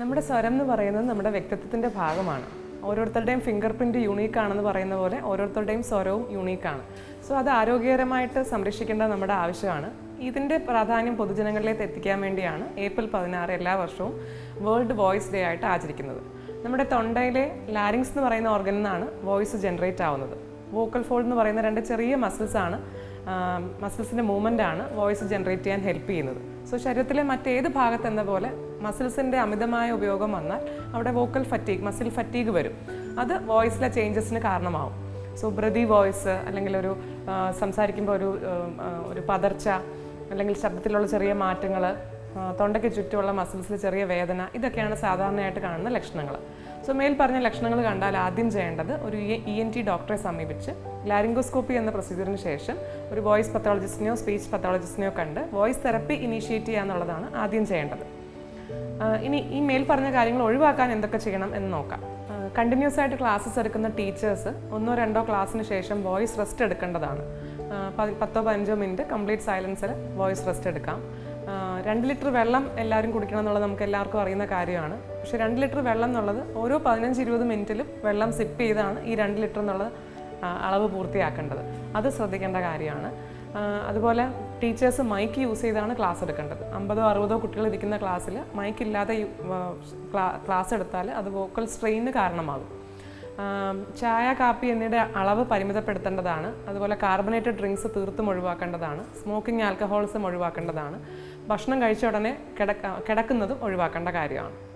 നമ്മുടെ സ്വരം എന്ന് പറയുന്നത് നമ്മുടെ വ്യക്തിത്വത്തിന്റെ ഭാഗമാണ്. ഓരോരുത്തരുടെയും ഫിംഗർ പ്രിന്റ് യൂണീക്ക് ആണെന്ന് പറയുന്ന പോലെ ഓരോരുത്തരുടെയും സ്വരവും യൂണീക്കാണ് സോ അത് ആരോഗ്യകരമായിട്ട് സംരക്ഷിക്കേണ്ടത് നമ്മുടെ ആവശ്യമാണ്. ഇതിന്റെ പ്രാധാന്യം പൊതുജനങ്ങളിലേക്ക് എത്തിക്കാൻ വേണ്ടിയാണ് ഏപ്രിൽ പതിനാറ് എല്ലാ വർഷവും വേൾഡ് വോയിസ് ഡേ ആയിട്ട് ആചരിക്കുന്നത്. നമ്മുടെ തൊണ്ടയിലെ ലാരിങ്സ് എന്ന് പറയുന്ന ഓർഗനിൽ നിന്നാണ് വോയിസ് ജനറേറ്റ് ആവുന്നത്. വോക്കൽ ഫോൾഡ് എന്ന് പറയുന്ന രണ്ട് ചെറിയ മസിൽസ് ആണ് മസിൽസിന്റെ മൂവ്മെന്റ് ആണ് വോയിസ് ജനറേറ്റ് ചെയ്യാൻ ഹെൽപ്പ് ചെയ്യുന്നത്. സോ ശരീരത്തിലെ മറ്റേത് ഭാഗത്ത് എന്ന പോലെ മസിൽസിന്റെ അമിതമായ ഉപയോഗം വന്നാൽ അവിടെ വോക്കൽ ഫറ്റീഗ് മസിൽ ഫറ്റീഗ് വരും. അത് വോയിസിലെ ചേഞ്ചസിന് കാരണമാവും. സോ ബ്രതി വോയിസ് അല്ലെങ്കിൽ ഒരു സംസാരിക്കുമ്പോൾ ഒരു ഒരു പതർച്ച അല്ലെങ്കിൽ ശബ്ദത്തിലുള്ള ചെറിയ മാറ്റങ്ങൾ തൊണ്ടയ്ക്ക് ചുറ്റുമുള്ള മസിൽസിൽ ചെറിയ വേദന ഇതൊക്കെയാണ് സാധാരണയായിട്ട് കാണുന്ന ലക്ഷണങ്ങൾ സോ മേൽ പറഞ്ഞ ലക്ഷണങ്ങൾ കണ്ടാൽ ആദ്യം ചെയ്യേണ്ടത് ഒരു ഇ എൻ ടി ഡോക്ടറെ സമീപിച്ച് ലാരിംഗോസ്കോപ്പി എന്ന പ്രൊസീജിയറിന് ശേഷം ഒരു വോയിസ് പത്തോളജിസ്റ്റിനെയോ സ്പീച്ച് പത്തോളജിസ്റ്റിനെയോ കണ്ട് വോയിസ് തെറപ്പി ഇനീഷ്യേറ്റ് ചെയ്യുക എന്നുള്ളതാണ് ആദ്യം ചെയ്യേണ്ടത്. ഇനി ഈ മേൽ പറഞ്ഞ കാര്യങ്ങൾ ഒഴിവാക്കാൻ എന്തൊക്കെ ചെയ്യണം എന്ന് നോക്കാം. കണ്ടിന്യൂസ് ആയിട്ട് ക്ലാസ്സസ് എടുക്കുന്ന ടീച്ചേഴ്സ് ഒന്നോ രണ്ടോ ക്ലാസ്സിന് ശേഷം വോയിസ് റെസ്റ്റ് എടുക്കേണ്ടതാണ്. പത്തോ പതിനഞ്ചോ മിനിറ്റ് കംപ്ലീറ്റ് സൈലൻസിൽ വോയിസ് റെസ്റ്റ് എടുക്കാം. രണ്ട് ലിറ്റർ വെള്ളം എല്ലാവരും കുടിക്കണം എന്നുള്ളത് നമുക്ക് എല്ലാവർക്കും അറിയുന്ന കാര്യമാണ്. പക്ഷേ രണ്ട് ലിറ്റർ വെള്ളം എന്നുള്ളത് ഓരോ പതിനഞ്ച് ഇരുപത് മിനിറ്റിലും വെള്ളം സിപ്പ് ചെയ്താണ് ഈ രണ്ട് ലിറ്റർ എന്നുള്ളത് അളവ് പൂർത്തിയാക്കേണ്ടത്. അത് ശ്രദ്ധിക്കേണ്ട കാര്യമാണ്. അതുപോലെ ടീച്ചേഴ്സ് മൈക്ക് യൂസ് ചെയ്താണ് ക്ലാസ് എടുക്കേണ്ടത്. അമ്പതോ അറുപതോ കുട്ടികൾ ഇരിക്കുന്ന ക്ലാസ്സിൽ മൈക്ക് ഇല്ലാതെ ക്ലാസ് എടുത്താൽ അത് വോക്കൽ സ്ട്രെയിന് കാരണമാകും. ചായ കാപ്പി എന്നിവയുടെ അളവ് പരിമിതപ്പെടുത്തേണ്ടതാണ്. അതുപോലെ കാർബണേറ്റഡ് ഡ്രിങ്ക്സ് തീർത്തും ഒഴിവാക്കേണ്ടതാണ്. സ്മോക്കിംഗ് ആൽക്കഹോൾസും ഒഴിവാക്കേണ്ടതാണ്. ഭക്ഷണം കഴിച്ച ഉടനെ കിടക്ക കിടക്കുന്നതും ഒഴിവാക്കേണ്ട കാര്യമാണ്.